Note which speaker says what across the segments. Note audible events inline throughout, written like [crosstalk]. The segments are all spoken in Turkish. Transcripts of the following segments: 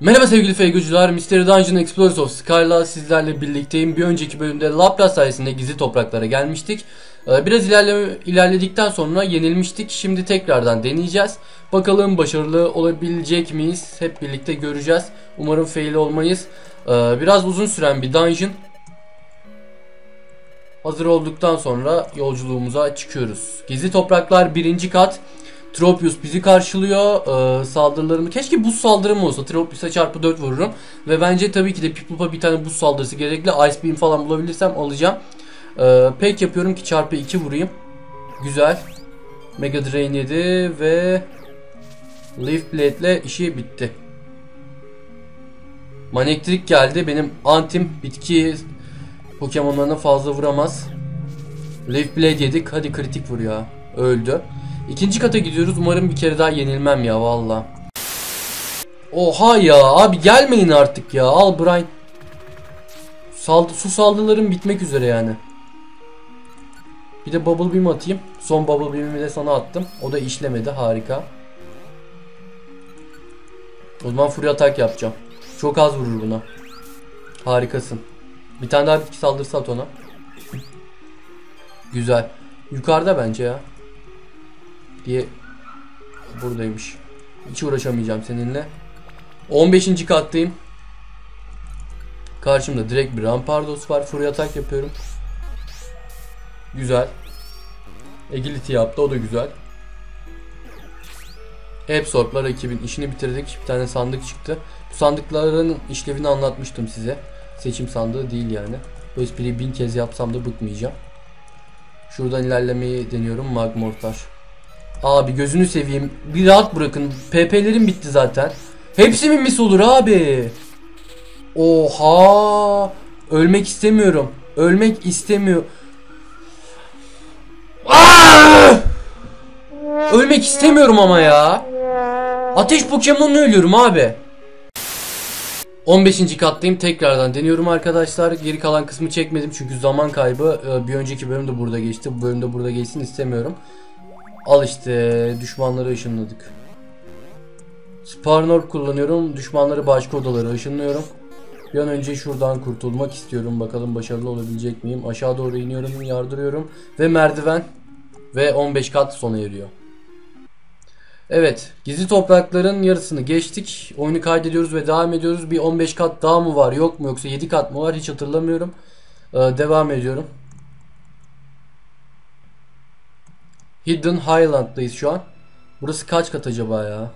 Speaker 1: Merhaba sevgili Feygucular, Mystery Dungeon Explorers of Skyla sizlerle birlikteyim. Bir önceki bölümde Lapras sayesinde gizli topraklara gelmiştik. Ee, Biraz ilerle, ilerledikten sonra yenilmiştik. Şimdi tekrardan deneyeceğiz. Bakalım başarılı olabilecek miyiz? Hep birlikte göreceğiz. Umarım fail olmayız. Ee, Biraz uzun süren bir dungeon. Hazır olduktan sonra yolculuğumuza çıkıyoruz. Gizli topraklar birinci kat. Tropius bizi karşılıyor. Ee, saldırılarımı keşke buz saldırım olsa. Tropius'a çarpı 4 vururum. Ve bence tabii ki de Piplupa bir tane buz saldırısı gerekli. Ice Beam falan bulabilirsem alacağım. Ee, pek yapıyorum ki çarpı 2 vurayım. Güzel. Mega Drain yedi ve Leaf Blade ile işi bitti. Manektik geldi. Benim antim bitki Pokemon'larına fazla vuramaz. Leaf Blade yedik. Hadi kritik vur ya. Öldü. İkinci kata gidiyoruz. Umarım bir kere daha yenilmem ya valla. Oha ya abi gelmeyin artık ya. Al Brian. Saldı, su saldırılarım bitmek üzere yani. Bir de Bubble Beam atayım. Son Bubble Beam'imi de sana attım. O da işlemedi. Harika. O zaman Fury atak yapacağım. Çok az vurur buna. Harikasın. Bir tane daha bitki saldırısı at ona. Güzel. Yukarıda bence ya. Diye buradaymış. Hiç uğraşamayacağım seninle. 15. kattayım. Karşımda direkt bir Rampardos var. Fury atak yapıyorum. Güzel. Agility yaptı o da güzel. Absorb'la rakibin işini bitirdik. Bir tane sandık çıktı. Bu sandıkların işlevini anlatmıştım size. Seçim sandığı değil yani. Bu espriyi bin kez yapsam da bıkmayacağım. Şuradan ilerlemeyi deniyorum. Magmortar. Abi gözünü seveyim. Bir rahat bırakın. PP'lerim bitti zaten. Hepsi mi mis olur abi? Oha! Ölmek istemiyorum. Ölmek istemiyor. Aa! Ölmek istemiyorum ama ya. Ateş Pokemon'la ölüyorum abi. 15. kattayım. Tekrardan deniyorum arkadaşlar. Geri kalan kısmı çekmedim çünkü zaman kaybı. Ee, Bir önceki bölüm de burada geçti. Bu bölümde burada geçsin istemiyorum. Al işte düşmanları ışınladık. Sparnor kullanıyorum. Düşmanları başka odalara ışınlıyorum. Bir an önce şuradan kurtulmak istiyorum. Bakalım başarılı olabilecek miyim? Aşağı doğru iniyorum, yardırıyorum. Ve merdiven. Ve 15 kat sona eriyor. Evet, gizli toprakların yarısını geçtik. Oyunu kaydediyoruz ve devam ediyoruz. Bir 15 kat daha mı var, yok mu yoksa 7 kat mı var hiç hatırlamıyorum. Ee, devam ediyorum. Hidden Highland'dayız şu an. Burası kaç kat acaba ya?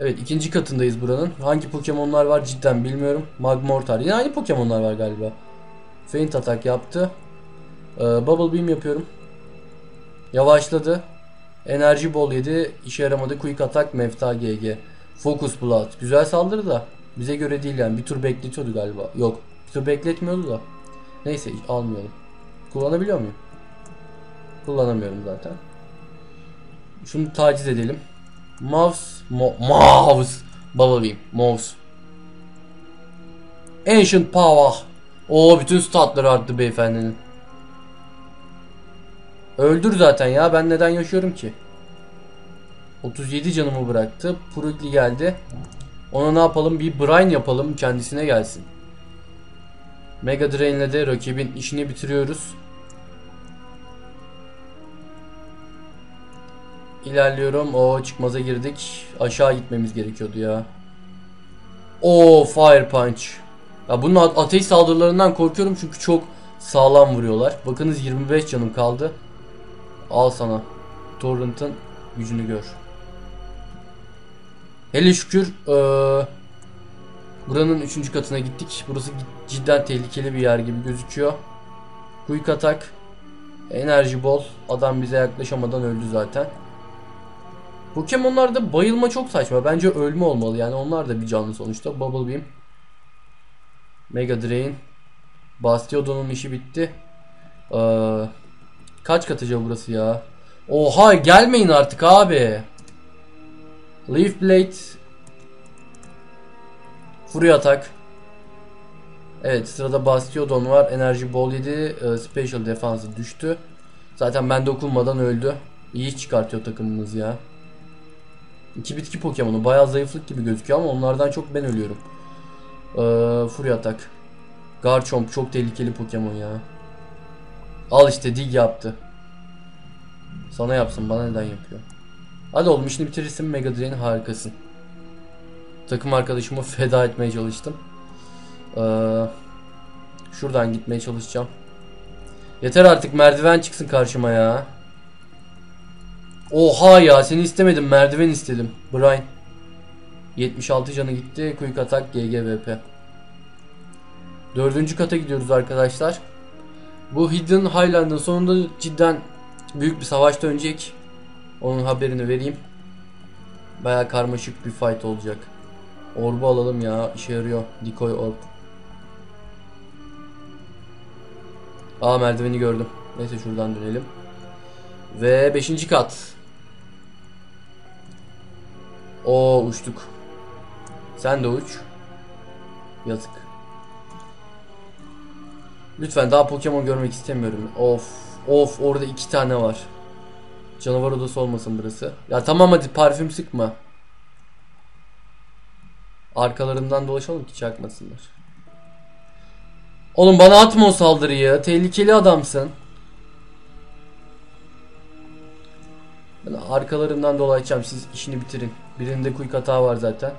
Speaker 1: Evet ikinci katındayız buranın. Hangi Pokemon'lar var cidden bilmiyorum. Magmortar. Yine aynı Pokemon'lar var galiba. Feint atak yaptı. Ee, Bubble Beam yapıyorum. Yavaşladı. Enerji bol yedi. İşe yaramadı. Quick atak Mefta GG. Focus Blood. Güzel saldırı da. Bize göre değil yani. Bir tur bekletiyordu galiba. Yok. Bir tur bekletmiyordu da. Neyse almayalım. Kullanabiliyor muyum? Kullanamıyorum zaten. Şunu taciz edelim. Mouse, mo mouse, Bubble Beam, mouse. Ancient Power. O bütün statları arttı beyefendinin. Öldür zaten ya ben neden yaşıyorum ki? 37 canımı bıraktı. Purugli geldi. Ona ne yapalım? Bir Brine yapalım kendisine gelsin. Mega Drain'le de rakibin işini bitiriyoruz. İlerliyorum. O çıkmaza girdik. Aşağı gitmemiz gerekiyordu ya. O Fire Punch. Ya bunun ateş saldırılarından korkuyorum çünkü çok sağlam vuruyorlar. Bakınız 25 canım kaldı. Al sana. Torrent'ın gücünü gör. Hele şükür eee, buranın 3. katına gittik. Burası cidden tehlikeli bir yer gibi gözüküyor. Quick atak. Enerji bol. Adam bize yaklaşamadan öldü zaten. Pokemon'larda bayılma çok saçma. Bence ölme olmalı. Yani onlar da bir canlı sonuçta. Bubble Beam. Mega Drain. Bastiodon'un işi bitti. Ee, kaç katıca burası ya? Oha gelmeyin artık abi. Leaf Blade. Fury atak. Evet sırada Bastiodon var. Enerji bol yedi. Ee, special defansı düştü. Zaten ben dokunmadan öldü. İyi çıkartıyor takımımız ya. İki bitki Pokemon'u. Bayağı zayıflık gibi gözüküyor ama onlardan çok ben ölüyorum. Ee, Fury Atak. Garchomp çok tehlikeli Pokemon ya. Al işte dig yaptı. Sana yapsın bana neden yapıyor? Hadi oğlum işini bitirirsin Mega Drain harikasın. Takım arkadaşımı [laughs] feda etmeye çalıştım. Ee, şuradan gitmeye çalışacağım. Yeter artık merdiven çıksın karşıma ya. Oha ya seni istemedim merdiven istedim. Brian. 76 canı gitti. Quick atak GGVP. Dördüncü kata gidiyoruz arkadaşlar. Bu Hidden Highland'ın sonunda cidden büyük bir savaş dönecek. Onun haberini vereyim. Baya karmaşık bir fight olacak. Orb'u alalım ya. işe yarıyor. Decoy orb. Aa merdiveni gördüm. Neyse şuradan dönelim. Ve 5. kat. O uçtuk. Sen de uç. Yazık. Lütfen daha Pokemon görmek istemiyorum. Of. Of orada iki tane var. Canavar odası olmasın burası. Ya tamam hadi parfüm sıkma. Arkalarından dolaşalım ki çakmasınlar. Oğlum bana atma o saldırıyı. Tehlikeli adamsın. Ben arkalarından dolaşacağım. Siz işini bitirin. Birinde quick hata var zaten.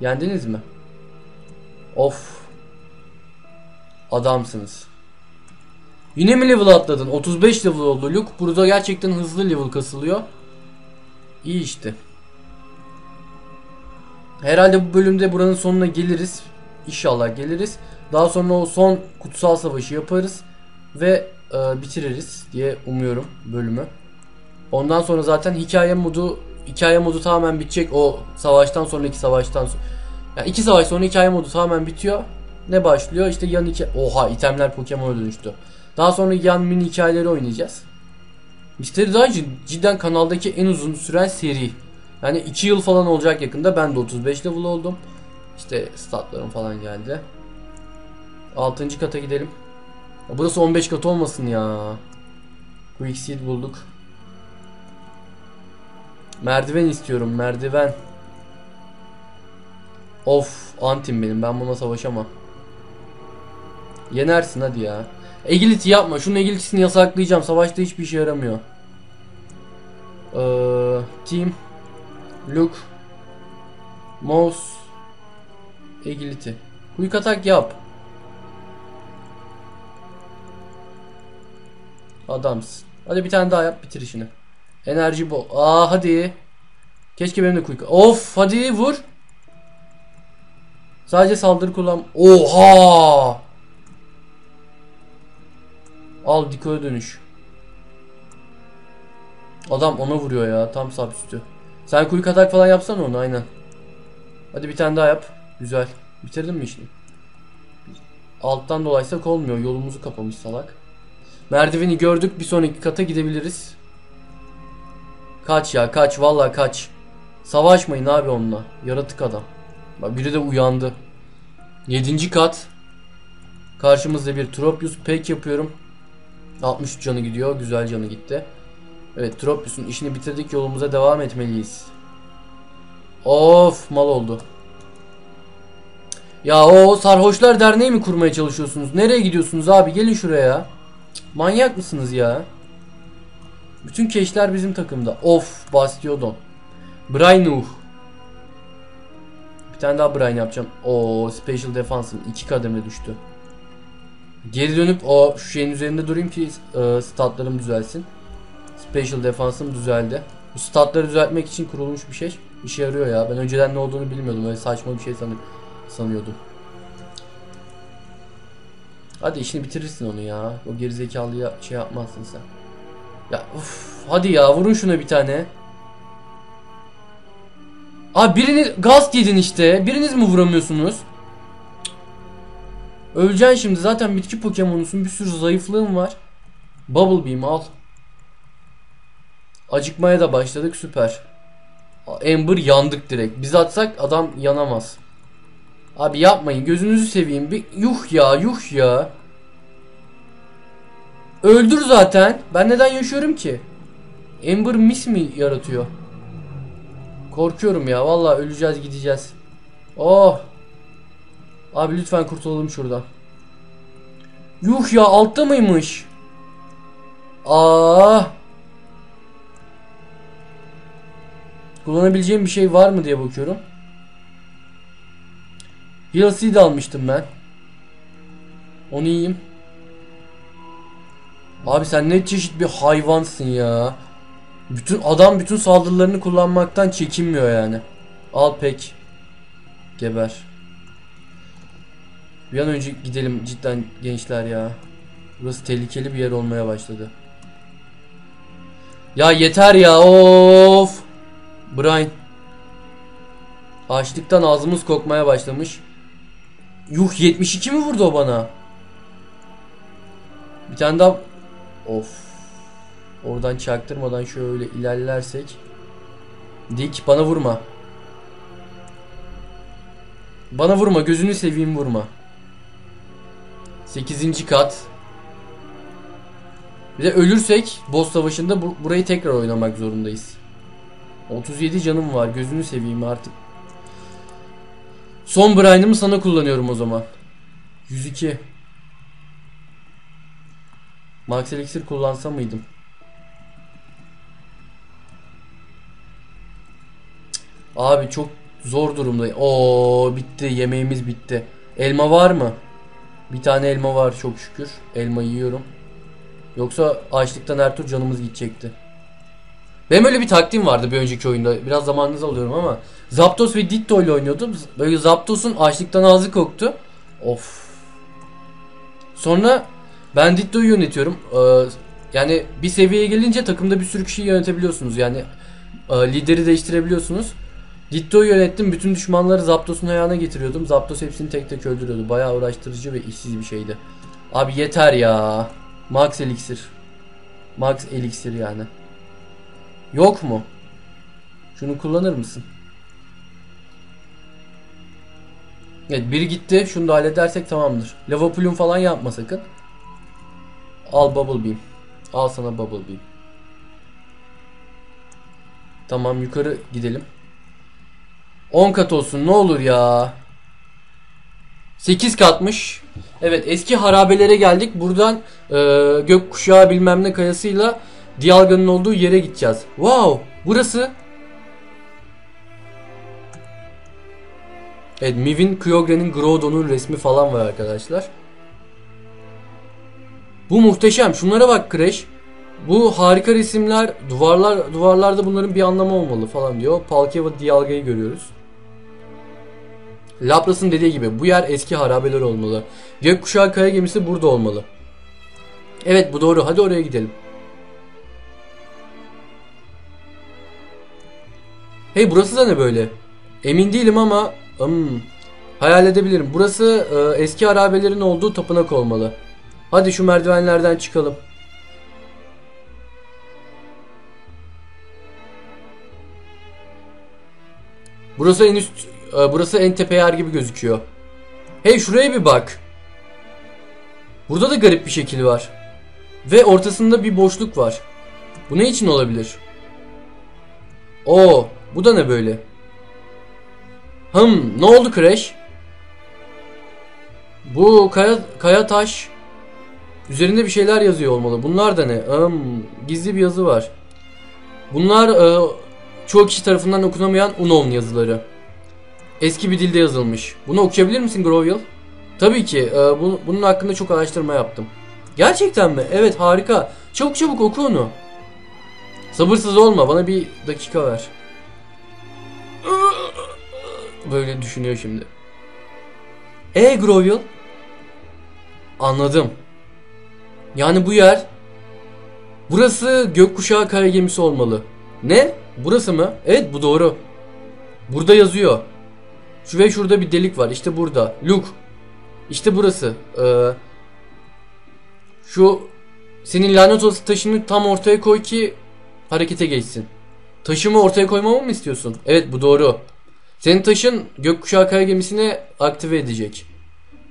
Speaker 1: Yendiniz mi? Of. Adamsınız. Yine mi level atladın? 35 level oldu Luke. Burada gerçekten hızlı level kasılıyor. İyi işte. Herhalde bu bölümde buranın sonuna geliriz. İnşallah geliriz. Daha sonra o son kutsal savaşı yaparız. Ve e, bitiririz diye umuyorum bölümü. Ondan sonra zaten hikaye modu hikaye modu tamamen bitecek. O savaştan sonraki savaştan sonra. Yani iki savaş sonra hikaye modu tamamen bitiyor. Ne başlıyor? İşte yan hikaye... Oha itemler Pokemon'a dönüştü. Daha sonra yan mini hikayeleri oynayacağız. Mystery Dungeon cidden kanaldaki en uzun süren seri. Yani 2 yıl falan olacak yakında. Ben de 35 level oldum. İşte statlarım falan geldi. 6. kata gidelim. Burası 15 kat olmasın ya. Quick Seed bulduk. Merdiven istiyorum merdiven. Of antim benim ben buna savaşamam. Yenersin hadi ya. Agility yapma. Şunun agility'sini yasaklayacağım. Savaşta hiçbir işe yaramıyor. Ee, team. Look. Mouse. Agility. Quick atak yap. Adamsın. Hadi bir tane daha yap bitir işini. Enerji bol. Aa hadi. Keşke benim de quick. Of hadi vur. Sadece saldırı kullan. Oha! Al Diko'ya dönüş. Adam ona vuruyor ya. Tam üstü. Sen quick atak falan yapsana onu aynen. Hadi bir tane daha yap. Güzel. Bitirdin mi işini? Alttan dolaysak olmuyor. Yolumuzu kapamış salak. Merdiveni gördük. Bir sonraki kata gidebiliriz. Kaç ya kaç. Vallahi kaç. Savaşmayın abi onunla. Yaratık adam. Bak biri de uyandı. Yedinci kat. Karşımızda bir Tropius pek yapıyorum. 63 canı gidiyor. Güzel canı gitti. Evet Tropius'un işini bitirdik. Yolumuza devam etmeliyiz. Of mal oldu. Ya o sarhoşlar derneği mi kurmaya çalışıyorsunuz? Nereye gidiyorsunuz abi? Gelin şuraya. Manyak mısınız ya? Bütün keşler bizim takımda. Of Bastiodon. Brainuh. Bir tane daha Brain yapacağım. O Special Defense'ım iki kademe düştü. Geri dönüp o şu şeyin üzerinde durayım ki e, statlarım düzelsin. Special Defense'ım düzeldi. Bu statları düzeltmek için kurulmuş bir şey. İşe yarıyor ya. Ben önceden ne olduğunu bilmiyordum. Öyle saçma bir şey sanı sanıyordum. Hadi işini bitirirsin onu ya. O gerizekalıya şey yapmazsın sen. Ya uf, hadi ya vurun şuna bir tane. Abi birini gaz yedin işte. Biriniz mi vuramıyorsunuz? Öleceksin şimdi. Zaten bitki Pokemon'usun. Bir sürü zayıflığın var. Bubble Beam al. Acıkmaya da başladık. Süper. Ember yandık direkt. Biz atsak adam yanamaz. Abi yapmayın. Gözünüzü seveyim. Bir yuh ya yuh ya. Öldür zaten. Ben neden yaşıyorum ki? Ember mis mi yaratıyor? Korkuyorum ya. Vallahi öleceğiz gideceğiz. Oh. Abi lütfen kurtulalım şuradan. Yuh ya altta mıymış? Aa. Kullanabileceğim bir şey var mı diye bakıyorum. Heal Seed almıştım ben. Onu yiyeyim. Abi sen ne çeşit bir hayvansın ya. Bütün adam bütün saldırılarını kullanmaktan çekinmiyor yani. Al pek. Geber. Bir an önce gidelim cidden gençler ya. Burası tehlikeli bir yer olmaya başladı. Ya yeter ya of. Brian. Açlıktan ağzımız kokmaya başlamış. Yuh 72 mi vurdu o bana? Bir tane daha Of. Oradan çaktırmadan şöyle ilerlersek. Dik bana vurma. Bana vurma gözünü seveyim vurma. 8. kat. Bir de ölürsek boss savaşında bu, burayı tekrar oynamak zorundayız. 37 canım var gözünü seveyim artık. Son Brian'ımı sana kullanıyorum o zaman. 102. Max Elixir kullansam mıydım? Abi çok zor durumdayım. Oo bitti yemeğimiz bitti. Elma var mı? Bir tane elma var çok şükür. Elma yiyorum. Yoksa açlıktan her tur canımız gidecekti. Benim öyle bir taktiğim vardı bir önceki oyunda. Biraz zamanınızı alıyorum ama. Zapdos ve Ditto ile oynuyordum. Böyle Zapdos'un açlıktan ağzı koktu. Of. Sonra ben Ditto'yu yönetiyorum. Ee, yani bir seviyeye gelince takımda bir sürü kişiyi yönetebiliyorsunuz. Yani e, lideri değiştirebiliyorsunuz. Ditto'yu yönettim. Bütün düşmanları Zapdos'un ayağına getiriyordum. Zapdos hepsini tek tek öldürüyordu. Bayağı uğraştırıcı ve işsiz bir şeydi. Abi yeter ya. Max Elixir. Max Elixir yani. Yok mu? Şunu kullanır mısın? Evet biri gitti. Şunu da halledersek tamamdır. Lava Plume falan yapma sakın. Al Bubble Beam. Al sana Bubble Beam. Tamam yukarı gidelim. 10 kat olsun ne olur ya. 8 katmış. Evet eski harabelere geldik. Buradan e, gökkuşağı bilmem ne kayasıyla Dialga'nın olduğu yere gideceğiz. Wow burası. Evet Mivin Kyogre'nin Groudon'un resmi falan var arkadaşlar. Bu muhteşem. Şunlara bak Crash. Bu harika resimler, duvarlar duvarlarda bunların bir anlamı olmalı falan diyor. Palkia Dialga'yı görüyoruz. Lapras'ın dediği gibi bu yer eski harabeler olmalı. Gökkuşağı kaya gemisi burada olmalı. Evet bu doğru. Hadi oraya gidelim. Hey burası da ne böyle? Emin değilim ama hmm, hayal edebilirim. Burası e, eski harabelerin olduğu tapınak olmalı. Hadi şu merdivenlerden çıkalım. Burası en üst, e, burası en tepe yer gibi gözüküyor. Hey şuraya bir bak. Burada da garip bir şekil var. Ve ortasında bir boşluk var. Bu ne için olabilir? Oo, bu da ne böyle? Hım, ne oldu Crash? Bu kaya, kaya taş Üzerinde bir şeyler yazıyor olmalı. Bunlar da ne? Um, gizli bir yazı var. Bunlar e, çoğu kişi tarafından okunamayan Unknown yazıları. Eski bir dilde yazılmış. Bunu okuyabilir misin Groville? Tabii ki. E, bu, bunun hakkında çok araştırma yaptım. Gerçekten mi? Evet harika. Çabuk çabuk oku onu. Sabırsız olma. Bana bir dakika ver. Böyle düşünüyor şimdi. E Groville? Anladım. Yani bu yer Burası gökkuşağı kara gemisi olmalı. Ne? Burası mı? Evet bu doğru. Burada yazıyor. Şu ve şurada bir delik var. İşte burada. Luke. İşte burası. Ee, şu senin lanet olası taşını tam ortaya koy ki harekete geçsin. Taşımı ortaya koymamı mı istiyorsun? Evet bu doğru. Senin taşın gökkuşağı kara gemisini aktive edecek.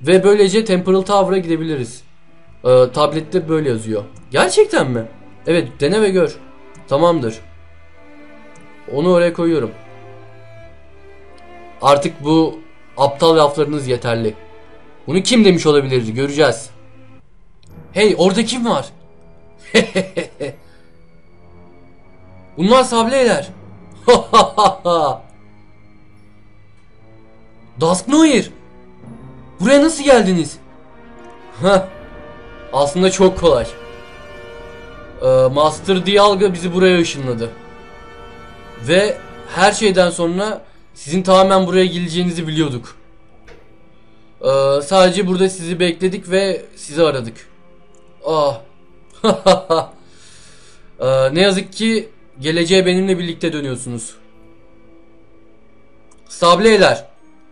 Speaker 1: Ve böylece Temporal Tower'a gidebiliriz. Ee, tablette böyle yazıyor. Gerçekten mi? Evet dene ve gör. Tamamdır. Onu oraya koyuyorum. Artık bu aptal laflarınız yeterli. Bunu kim demiş olabilir göreceğiz. Hey orada kim var? [laughs] Bunlar sableyler. [laughs] Dusknoir. Buraya nasıl geldiniz? Heh. Aslında çok kolay. Ee, Master Dialga bizi buraya ışınladı. Ve her şeyden sonra sizin tamamen buraya geleceğinizi biliyorduk. Ee, sadece burada sizi bekledik ve sizi aradık. Ah. [laughs] ee, ne yazık ki geleceğe benimle birlikte dönüyorsunuz. Sableyler.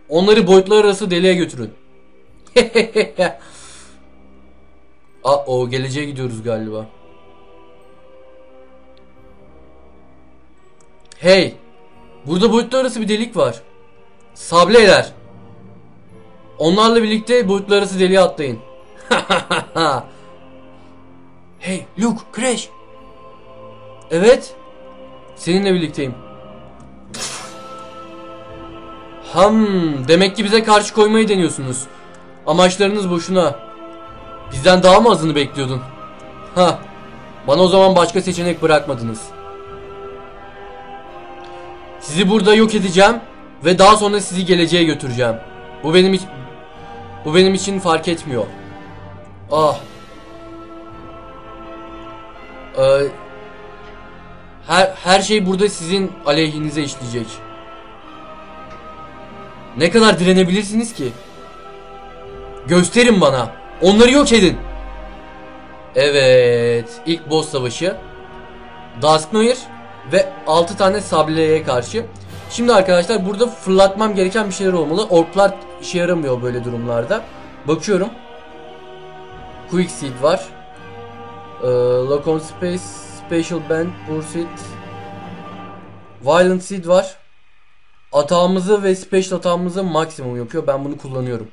Speaker 1: Onları boyutlar arası deliğe götürün. [laughs] Aa, o geleceğe gidiyoruz galiba. Hey! Burada boyutlar arası bir delik var. Sableyler. Onlarla birlikte boyutlar arası deliğe atlayın. [laughs] hey Luke, Crash. Evet. Seninle birlikteyim. Ham, demek ki bize karşı koymayı deniyorsunuz. Amaçlarınız boşuna. Bizden daha mı azını bekliyordun? Ha. Bana o zaman başka seçenek bırakmadınız. Sizi burada yok edeceğim ve daha sonra sizi geleceğe götüreceğim. Bu benim bu benim için fark etmiyor. Ah. Ee, her her şey burada sizin aleyhinize işleyecek. Ne kadar direnebilirsiniz ki? Gösterin bana. Onları yok edin. Evet. ilk boss savaşı. Dusknoir ve 6 tane sableye karşı. Şimdi arkadaşlar burada fırlatmam gereken bir şeyler olmalı. Orklar işe yaramıyor böyle durumlarda. Bakıyorum. Quick Seed var. Ee, Locom Space, Special Band, Pursuit. Violent Seed var. Atağımızı ve Special atağımızı maksimum yapıyor. Ben bunu kullanıyorum.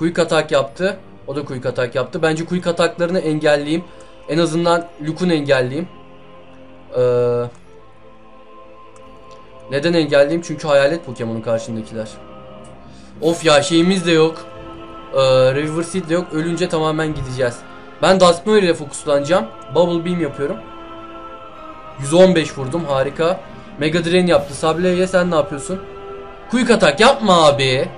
Speaker 1: Quick atak yaptı. O da quick atak yaptı. Bence quick ataklarını engelleyeyim. En azından Luke'un engelleyeyim. Ee, neden engelleyeyim? Çünkü hayalet Pokemon'un karşındakiler. Of ya şeyimiz de yok. Ee, River Seed de yok. Ölünce tamamen gideceğiz. Ben Dusknoir ile fokuslanacağım. Bubble Beam yapıyorum. 115 vurdum harika. Mega Drain yaptı. Sable'ye sen ne yapıyorsun? Quick atak yapma abi.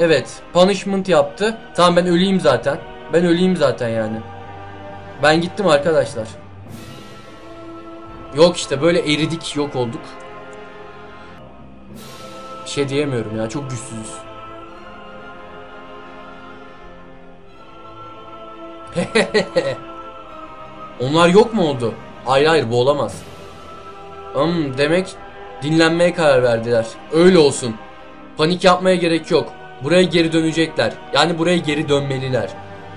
Speaker 1: Evet. Punishment yaptı. Tamam ben öleyim zaten. Ben öleyim zaten yani. Ben gittim arkadaşlar. Yok işte böyle eridik yok olduk. Bir şey diyemiyorum ya çok güçsüzüz. [laughs] Onlar yok mu oldu? Hayır hayır bu olamaz. Hmm, demek dinlenmeye karar verdiler. Öyle olsun. Panik yapmaya gerek yok. Buraya geri dönecekler. Yani buraya geri dönmeliler.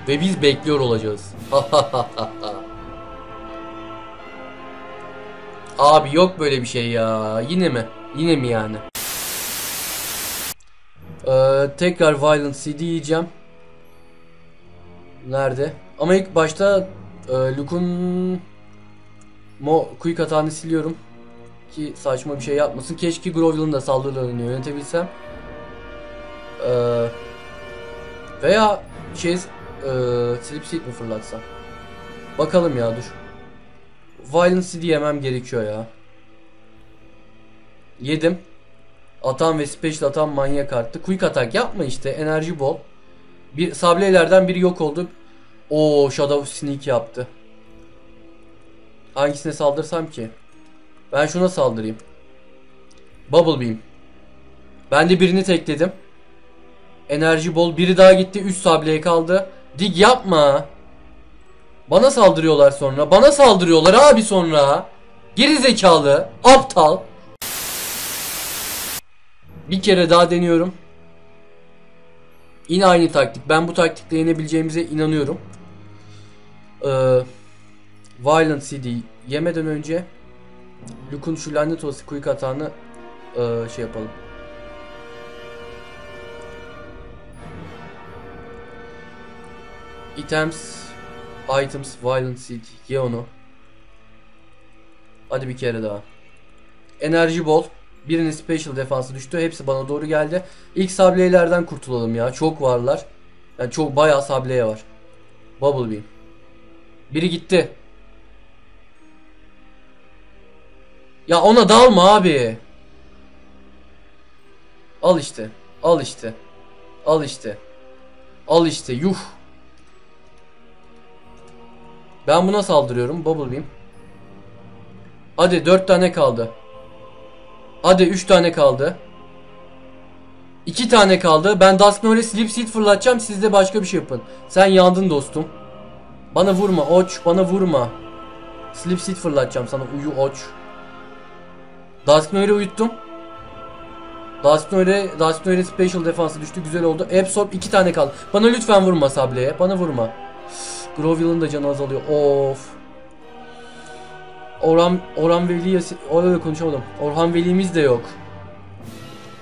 Speaker 1: Ve biz bekliyor olacağız. [laughs] Abi yok böyle bir şey ya. Yine mi? Yine mi yani? Ee, tekrar Violent CD yiyeceğim. Nerede? Ama ilk başta e, Luke'un Mo quick atağını siliyorum. Ki saçma bir şey yapmasın. Keşke Grovel'ın da saldırılarını yönetebilsem. Ee, veya şey e, Slip Seed mi fırlatsam? Bakalım ya dur. Violence CD yemem gerekiyor ya. Yedim. Atan ve special atan manyak arttı. Quick atak yapma işte. Enerji bol. Bir sablelerden biri yok oldu. O Shadow Sneak yaptı. Hangisine saldırsam ki? Ben şuna saldırayım. Bubble Beam. Ben de birini tekledim. Enerji bol. Biri daha gitti. 3 sableye kaldı. Dig yapma. Bana saldırıyorlar sonra. Bana saldırıyorlar abi sonra. Geri zekalı. Aptal. Bir kere daha deniyorum. Yine aynı taktik. Ben bu taktikle yenebileceğimize inanıyorum. Ee, Violent CD yemeden önce Luke'un şu lanet olası quick atağını e, şey yapalım. Items, items, violent seed, ye onu. Hadi bir kere daha. Enerji bol. Birinin special defansı düştü. Hepsi bana doğru geldi. İlk sableylerden kurtulalım ya. Çok varlar. Yani çok bayağı sableye var. Bubble Beam. Biri gitti. Ya ona dalma abi. Al işte. Al işte. Al işte. Al işte. Yuh. Ben buna saldırıyorum. Bubble Beam. Hadi 4 tane kaldı. Hadi 3 tane kaldı. 2 tane kaldı. Ben Dusknoir'e Sleep Seed fırlatacağım. Siz de başka bir şey yapın. Sen yandın dostum. Bana vurma oç. Bana vurma. Sleep Seed fırlatacağım sana. Uyu oç. Dusknoir'i uyuttum. Dusknoir'e Dusknoir'e Special defansı düştü. Güzel oldu. Absorb 2 tane kaldı. Bana lütfen vurma Sable'ye. Bana vurma. Groville'ın da canı azalıyor. Of. Orhan Orhan Veli'ye orada konuşamadım. Orhan Veli'miz de yok.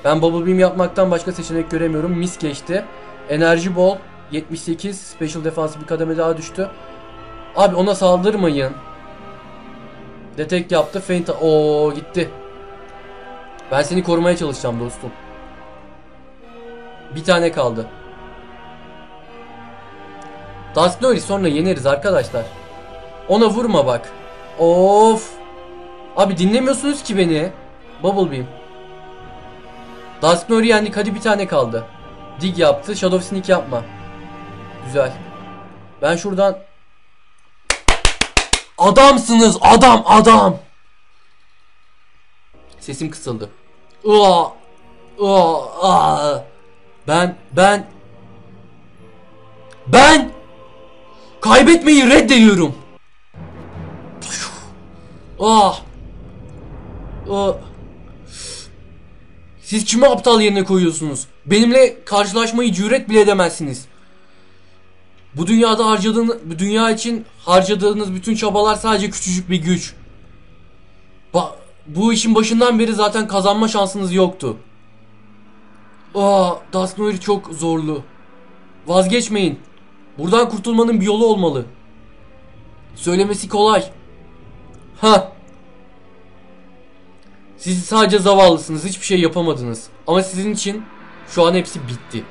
Speaker 1: Ben Bubble Beam yapmaktan başka seçenek göremiyorum. Mis geçti. Enerji bol. 78. Special Defense bir kademe daha düştü. Abi ona saldırmayın. Detect yaptı. Feint. Oo gitti. Ben seni korumaya çalışacağım dostum. Bir tane kaldı. Dusknoir'i sonra yeneriz arkadaşlar. Ona vurma bak. Of. Abi dinlemiyorsunuz ki beni. Bubble Beam. Dusknoir'i yendik. Hadi bir tane kaldı. Dig yaptı. Shadow Sneak yapma. Güzel. Ben şuradan... Adamsınız adam adam. Sesim kısıldı. Ben ben ben kaybetmeyi reddediyorum. Ah. Ah. Siz kimi aptal yerine koyuyorsunuz? Benimle karşılaşmayı cüret bile edemezsiniz. Bu dünyada harcadığınız, bu dünya için harcadığınız bütün çabalar sadece küçücük bir güç. Ba bu işin başından beri zaten kazanma şansınız yoktu. Aa, Dusknoir çok zorlu. Vazgeçmeyin. Buradan kurtulmanın bir yolu olmalı. Söylemesi kolay. Ha. Siz sadece zavallısınız. Hiçbir şey yapamadınız. Ama sizin için şu an hepsi bitti.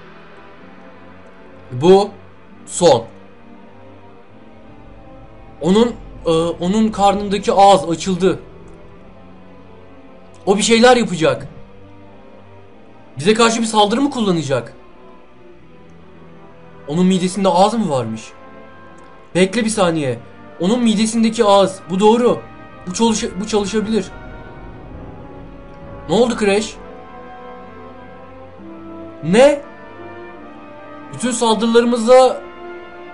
Speaker 1: Bu son. Onun e, onun karnındaki ağız açıldı. O bir şeyler yapacak. Bize karşı bir saldırı mı kullanacak? Onun midesinde ağız mı varmış? Bekle bir saniye. Onun midesindeki ağız. Bu doğru. Bu, çalış bu çalışabilir. Ne oldu Crash? Ne? Bütün saldırılarımızla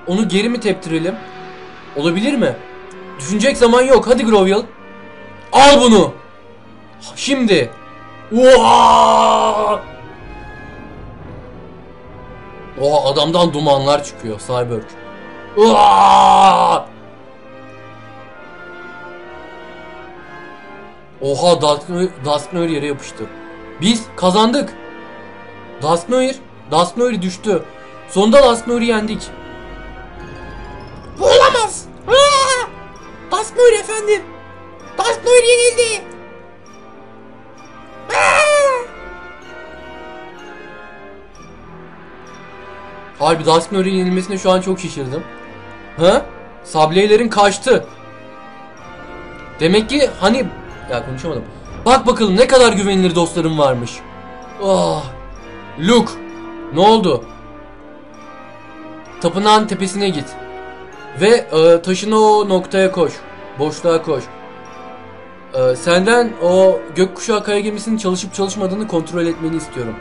Speaker 1: onu geri mi teptirelim? Olabilir mi? Düşünecek zaman yok. Hadi Groville. Al bunu. Şimdi. Oha! Oha adamdan dumanlar çıkıyor Cyborg. Oha! Dusknoir, yere yapıştı. Biz kazandık. Dusknoir, Dusknoir düştü. Sonunda Dusknoir'i yendik.
Speaker 2: Olamaz. Dusknoir efendim. Dusknoir yenildi.
Speaker 1: Harbi Dusknoir'in yenilmesine şu an çok şaşırdım. Ha? Sableylerin kaçtı. Demek ki hani ya konuşamadım. Bak bakalım ne kadar güvenilir dostlarım varmış. Ah. Luke. Ne oldu? Tapınağın tepesine git. Ve e, taşını o noktaya koş. Boşluğa koş. E, senden o gökkuşağı kaya gemisinin çalışıp çalışmadığını kontrol etmeni istiyorum.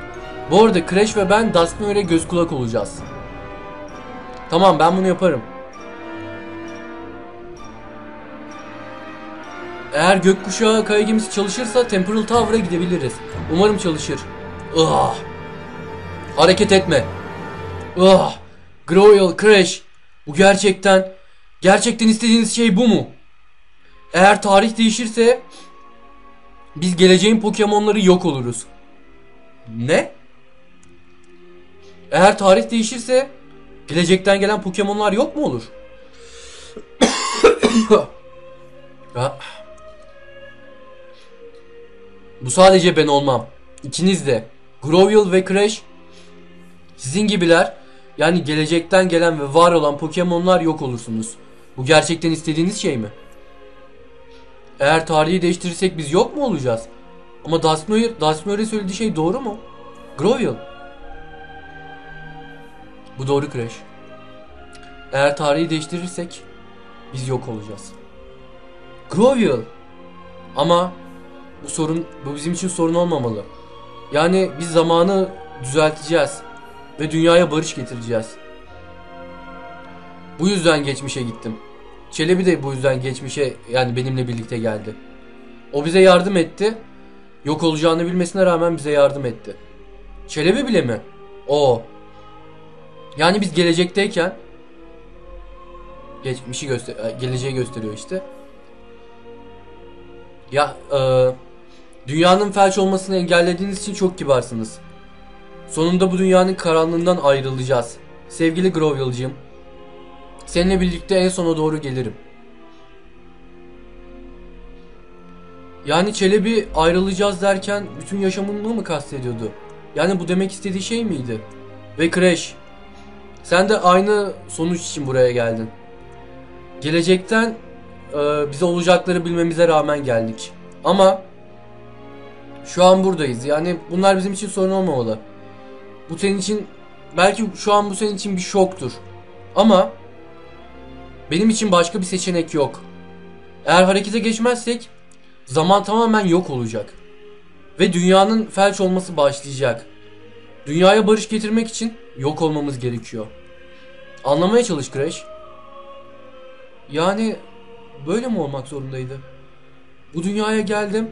Speaker 1: Bu arada Crash ve ben Dusknoir'e göz kulak olacağız. Tamam ben bunu yaparım. Eğer gökkuşağı kaya gemisi çalışırsa Temporal Tower'a gidebiliriz. Umarım çalışır. Ah. Hareket etme. Ah. Groyle, Crash. Bu gerçekten gerçekten istediğiniz şey bu mu? Eğer tarih değişirse biz geleceğin Pokemon'ları yok oluruz. Ne? Eğer tarih değişirse gelecekten gelen Pokemon'lar yok mu olur? [coughs] Ya, Bu sadece ben olmam. İkiniz de. Grovyle ve Crash sizin gibiler yani gelecekten gelen ve var olan Pokemon'lar yok olursunuz. Bu gerçekten istediğiniz şey mi? Eğer tarihi değiştirirsek biz yok mu olacağız? Ama Dusknoir'e söylediği şey doğru mu? Grovyle. Bu doğru Crash. Eğer tarihi değiştirirsek biz yok olacağız. Grovyle. Ama bu sorun bu bizim için sorun olmamalı. Yani biz zamanı düzelteceğiz ve dünyaya barış getireceğiz. Bu yüzden geçmişe gittim. Çelebi de bu yüzden geçmişe yani benimle birlikte geldi. O bize yardım etti. Yok olacağını bilmesine rağmen bize yardım etti. Çelebi bile mi? O. Yani biz gelecekteyken geçmişi göster geleceği gösteriyor işte. Ya e, dünyanın felç olmasını engellediğiniz için çok kibarsınız. Sonunda bu dünyanın karanlığından ayrılacağız. Sevgili Grovyle'cığım. Seninle birlikte en sona doğru gelirim. Yani Çelebi ayrılacağız derken bütün yaşamını mı kastediyordu? Yani bu demek istediği şey miydi? Ve Crash, sen de aynı sonuç için buraya geldin. Gelecekten e, bize olacakları bilmemize rağmen geldik. Ama şu an buradayız. Yani bunlar bizim için sorun olmamalı. Bu senin için belki şu an bu senin için bir şoktur. Ama benim için başka bir seçenek yok. Eğer harekete geçmezsek zaman tamamen yok olacak. Ve dünyanın felç olması başlayacak. Dünyaya barış getirmek için yok olmamız gerekiyor. Anlamaya çalış Crash. Yani böyle mi olmak zorundaydı? Bu dünyaya geldim.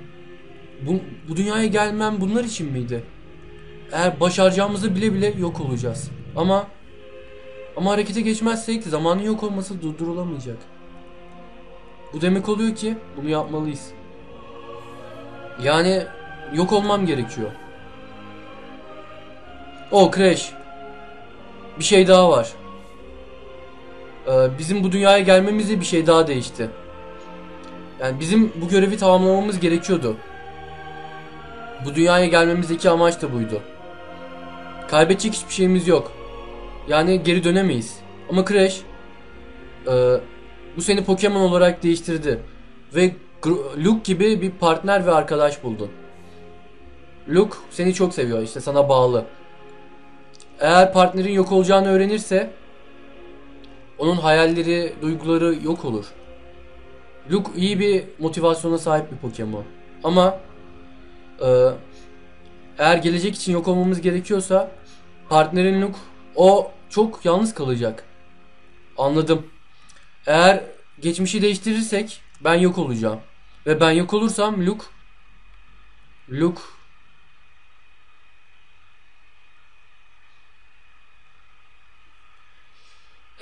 Speaker 1: Bu, bu dünyaya gelmem bunlar için miydi? Eğer başaracağımızı bile bile yok olacağız. Ama ama harekete geçmezsek zamanın yok olması durdurulamayacak. Bu demek oluyor ki bunu yapmalıyız. Yani yok olmam gerekiyor. O Crash. Bir şey daha var. Ee, bizim bu dünyaya gelmemizde bir şey daha değişti. Yani bizim bu görevi tamamlamamız gerekiyordu. Bu dünyaya gelmemizdeki amaç da buydu. Kaybedecek hiçbir şeyimiz yok. Yani geri dönemeyiz. Ama Crash e, bu seni Pokemon olarak değiştirdi. Ve Luke gibi bir partner ve arkadaş buldun. Luke seni çok seviyor işte sana bağlı. Eğer partnerin yok olacağını öğrenirse onun hayalleri, duyguları yok olur. Luke iyi bir motivasyona sahip bir Pokemon. Ama e, eğer gelecek için yok olmamız gerekiyorsa partnerin Luke o çok yalnız kalacak. Anladım. Eğer geçmişi değiştirirsek ben yok olacağım. Ve ben yok olursam Luke Luke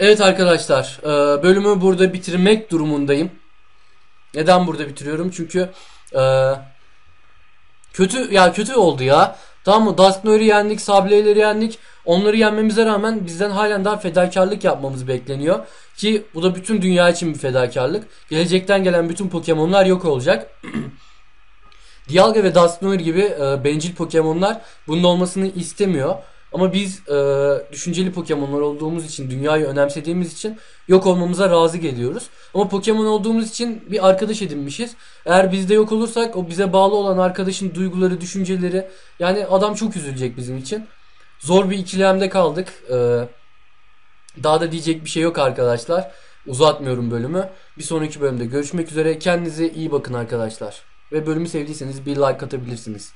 Speaker 1: Evet arkadaşlar, e, bölümü burada bitirmek durumundayım. Neden burada bitiriyorum? Çünkü e, kötü ya kötü oldu ya. Tamam mı? Dusknoir'i yendik, Sabley'leri yendik. Onları yenmemize rağmen bizden halen daha fedakarlık yapmamız bekleniyor. Ki bu da bütün dünya için bir fedakarlık. Gelecekten gelen bütün Pokemon'lar yok olacak. [clears throat] Dialga ve Dusknoir gibi e, bencil Pokemon'lar bunun olmasını istemiyor. Ama biz e, düşünceli Pokemon'lar olduğumuz için, dünyayı önemsediğimiz için yok olmamıza razı geliyoruz. Ama Pokemon olduğumuz için bir arkadaş edinmişiz. Eğer biz de yok olursak o bize bağlı olan arkadaşın duyguları, düşünceleri yani adam çok üzülecek bizim için. Zor bir ikilemde kaldık. E, daha da diyecek bir şey yok arkadaşlar. Uzatmıyorum bölümü. Bir sonraki bölümde görüşmek üzere. Kendinize iyi bakın arkadaşlar. Ve bölümü sevdiyseniz bir like atabilirsiniz.